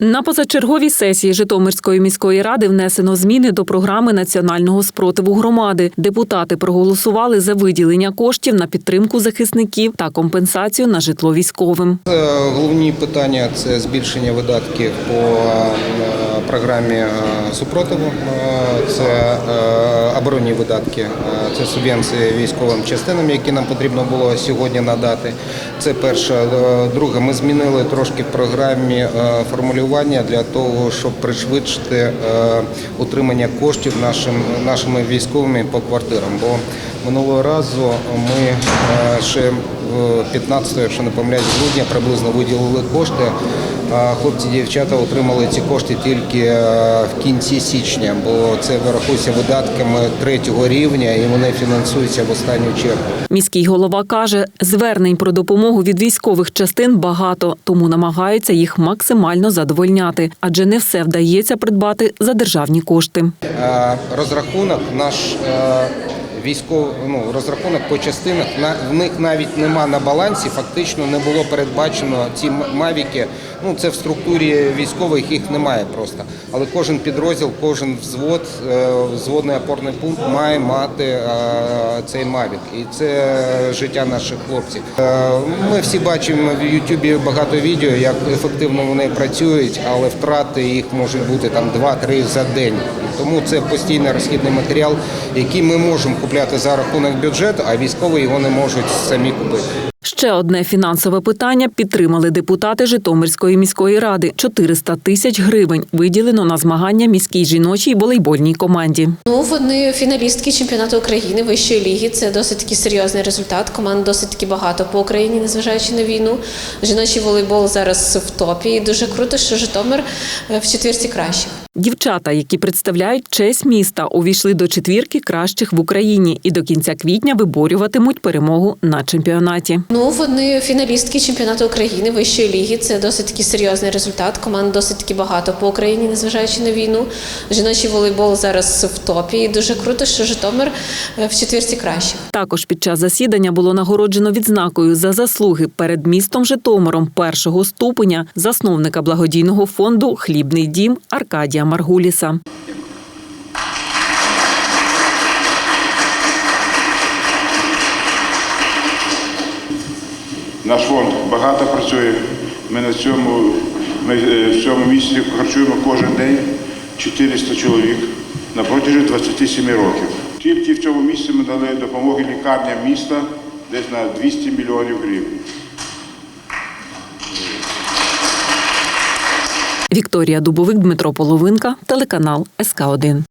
На позачерговій сесії Житомирської міської ради внесено зміни до програми національного спротиву громади. Депутати проголосували за виділення коштів на підтримку захисників та компенсацію на житло військовим. Е, Головні питання це збільшення видатків по е, програмі е, супротиву, Е, це е, оборонні видатки, це субвенції військовим частинам, які нам потрібно було сьогодні надати. Це перше. Друге, ми змінили трошки в програмі формулювання для того, щоб пришвидшити утримання коштів нашим нашими військовими по квартирам. Бо минулого разу ми ще 15, якщо не помиляюсь, грудня приблизно виділили кошти. Хлопці дівчата отримали ці кошти тільки е, в кінці січня, бо це вирахується видатками третього рівня і вони фінансуються в останню чергу. Міський голова каже, звернень про допомогу від військових частин багато, тому намагаються їх максимально задовольняти, адже не все вдається придбати за державні кошти. Е, Розрахунок наш е, військовий ну, розрахунок по частинах на в них навіть нема на балансі. Фактично не було передбачено ці мавіки. Ну це в структурі військових їх немає просто. Але кожен підрозділ, кожен взвод, е, взводний опорний пункт має мати е, цей мавік. І це життя наших хлопців. Е, Ми всі бачимо в Ютубі багато відео, як ефективно вони працюють, але втрати їх можуть бути там 2-3 за день. Тому це постійний розхідний матеріал, який ми можемо купляти за рахунок бюджету, а військові його не можуть самі купити. Ще одне фінансове питання підтримали депутати Житомирської міської ради. 400 тисяч гривень виділено на змагання міській жіночій волейбольній команді. Ну, вони фіналістки чемпіонату України вищої ліги. Це досить таки серйозний результат. Команд досить таки багато по Україні, незважаючи на війну. Жіночий волейбол зараз в топі. І дуже круто, що Житомир е, в четвірці кращих. Дівчата, які представляють честь міста, увійшли до четвірки кращих в Україні і до кінця квітня виборюватимуть перемогу на чемпіонаті. Ну, вони фіналістки чемпіонату України вищої ліги. Це досить таки серйозний результат. Команд досить таки багато по Україні, незважаючи на війну. Жіночий волейбол зараз в топі. І дуже круто, що Житомир е, в четвірці кращих. Також під час засідання було нагороджено відзнакою за заслуги перед містом Житомиром першого ступеня засновника благодійного фонду Хлібний дім Аркадія Маргуліса. Наш фонд багато працює. Ми на цьому, ми е, в цьому місці харчуємо кожен день 400 чоловік на протязі 27 років. Тільки в цьому місці ми дали допомоги лікарням міста десь на 200 мільйонів гривень. Вікторія Дубовик, Дмитро Половинка, телеканал СК 1